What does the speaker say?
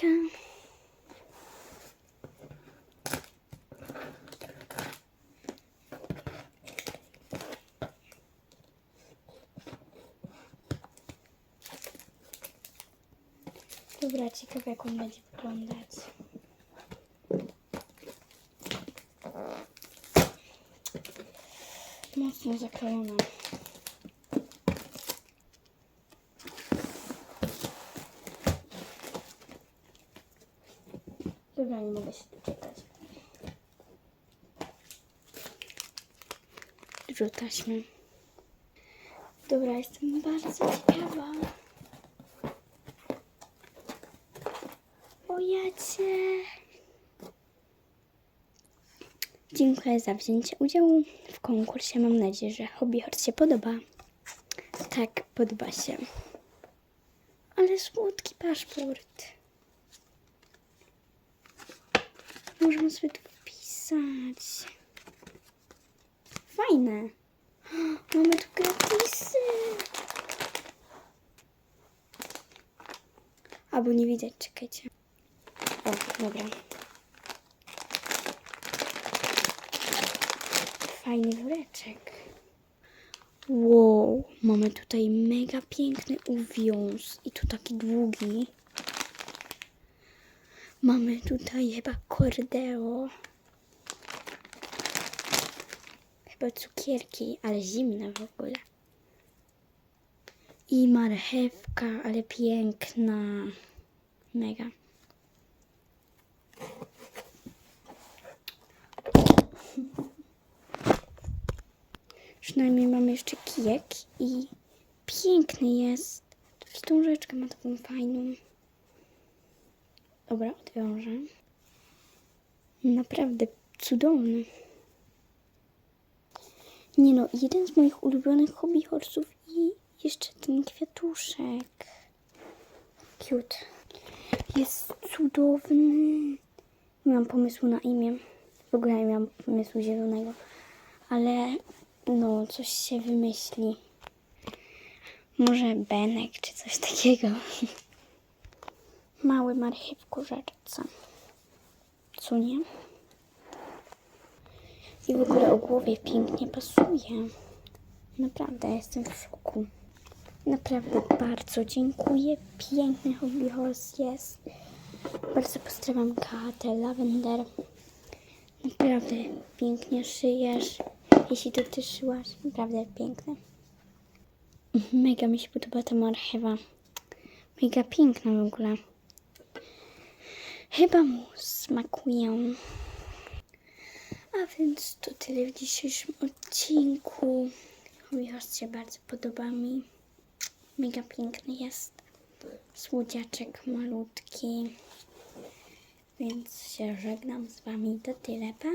Hejka! Dobra, ciekawe jak on będzie wyglądać. Mocno zakrojona. Dobra, nie mogę się doczekać. Dużo taśmy. Dobra, jestem bardzo ciekawa. O jacie. Dziękuję za wzięcie udziału w konkursie. Mam nadzieję, że Hobby Horse się podoba. Tak, podoba się. Ale słodki paszport. Możemy sobie tu wpisać. Fajne. Mamy tu gratisy. Albo nie widać, czekajcie. O, dobra. Fajny woreczek. Wow, mamy tutaj mega piękny uwiąz i tu taki długi. Mamy tutaj chyba kordeo. Chyba cukierki, ale zimne w ogóle. I marchewka, ale piękna. Mega. Przynajmniej mamy jeszcze kijek i piękny jest. Wstążeczkę ma taką fajną. Dobra, odwiążę. Naprawdę cudowny. Nie no, jeden z moich ulubionych hobby horse'ów i jeszcze ten kwiatuszek. Cute. Jest cudowny. Nie mam pomysłu na imię. W ogóle nie mam pomysłu zielonego. Ale no, coś się wymyśli. Może Benek czy coś takiego. Mały marchewko żarca. Co nie? I w ogóle o głowie pięknie pasuje. Naprawdę jestem w szoku. Naprawdę bardzo dziękuję. Piękny hobby horse jest. Bardzo pozdrawiam Katę, Lavender. Naprawdę pięknie szyjesz. Jeśli to ty szyłaś, naprawdę piękne. Mega mi się podoba ta marchewa. Mega piękna w ogóle. Chyba mu smakują. A więc to tyle w dzisiejszym odcinku. Hobbyhorse się bardzo podoba mi. Mega piękny jest. Słodziaczek malutki. Więc się żegnam z wami. To tyle. Pa!